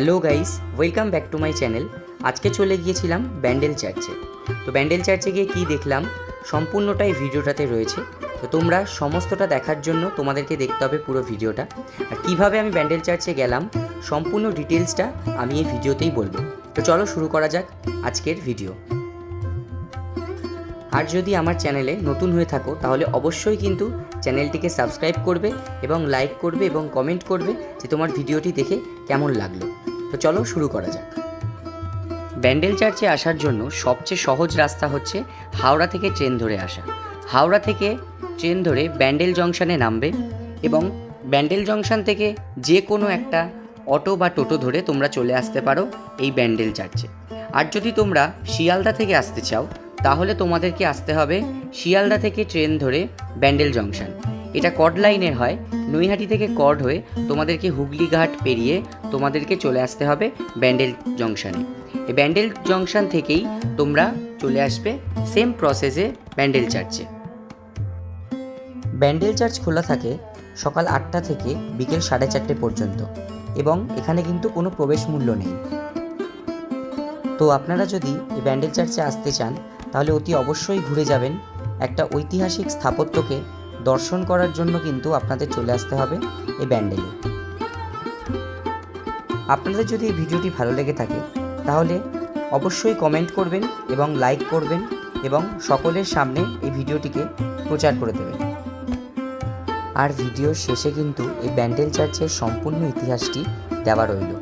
Hello guys, welcome back to my channel. আজকে চলে গিয়েছিলাম ব্যান্ডেল চার্চে। তো ব্যান্ডেল চার্চে গিয়ে কী দেখলাম? সম্পূর্ণটাই ভিডিওটাতে রয়েছে। তো তোমরা সমস্তটা দেখার জন্য তোমাদেরকে দেখতে হবে পুরো ভিডিওটা। আর কীভাবে আমি ব্যান্ডেল চার্চে গেলাম, সম্পূর্ণ ডিটেলসটা আমি এই ভিডিওতেই বলব। তো চলো শুরু করা যাক আজকের ভিডিও। আর যদি আমার চ্যানেলে নতুন হয়ে থাকো, তাহলে অবশ্যই কিন্তু চ্যানেলটিকে সাবস্ক্রাইব করবে এবং লাইক করবে এবং কমেন্ট করবে যে তোমার ভিডিওটি দেখে কেমন লাগল। তো চলো শুরু করা যাক। ব্যান্ডেল চার্চে আসার জন্য সবচেয়ে সহজ রাস্তা হচ্ছে হাওড়া থেকে ট্রেন ধরে আসা। হাওড়া থেকে ট্রেন ধরে ব্যান্ডেল জংশনে নামবে এবং ব্যান্ডেল জংশন থেকে যে কোনো একটা অটো বা টোটো ধরে তোমরা চলে আসতে পারো এই ব্যান্ডেল চার্চে। আর যদি তোমরা শিয়ালদা থেকে আসতে চাও, তাহলে তোমাদেরকে আসতে হবে শিয়ালদা থেকে ট্রেন ধরে ব্যান্ডেল জংশন। এটা কড লাইনের হয়। নৈহাটি থেকে কড হয়ে তোমাদেরকে হুগলি ঘাট পেরিয়ে তোমাদেরকে চলে আসতে হবে ব্যান্ডেল জংশনে এই ব্যান্ডেল জংশন থেকেই তোমরা চলে আসবে সেম প্রসেসে ব্যান্ডেল চার্চে ব্যান্ডেল চার্চ খোলা থাকে সকাল আটটা থেকে বিকেল সাড়ে চারটে পর্যন্ত এবং এখানে কিন্তু কোনো প্রবেশ মূল্য নেই। তো আপনারা যদি এই ব্যান্ডেল চার্চে আসতে চান, তাহলে অতি অবশ্যই ঘুরে যাবেন একটা ঐতিহাসিক স্থাপত্যকে দর্শন করার জন্য কিন্তু আপনাদের চলে আসতে হবে এই ব্যান্ডেলে। আপনাদের যদি এই ভিডিওটি ভালো লেগে থাকে, তাহলে অবশ্যই কমেন্ট করবেন এবং লাইক করবেন এবং সকলের সামনে এই ভিডিওটিকে প্রচার করে দেবেন। আর ভিডিওর শেষে কিন্তু এই ব্যান্ডেল চার্চের সম্পূর্ণ ইতিহাসটি দেওয়া রইল।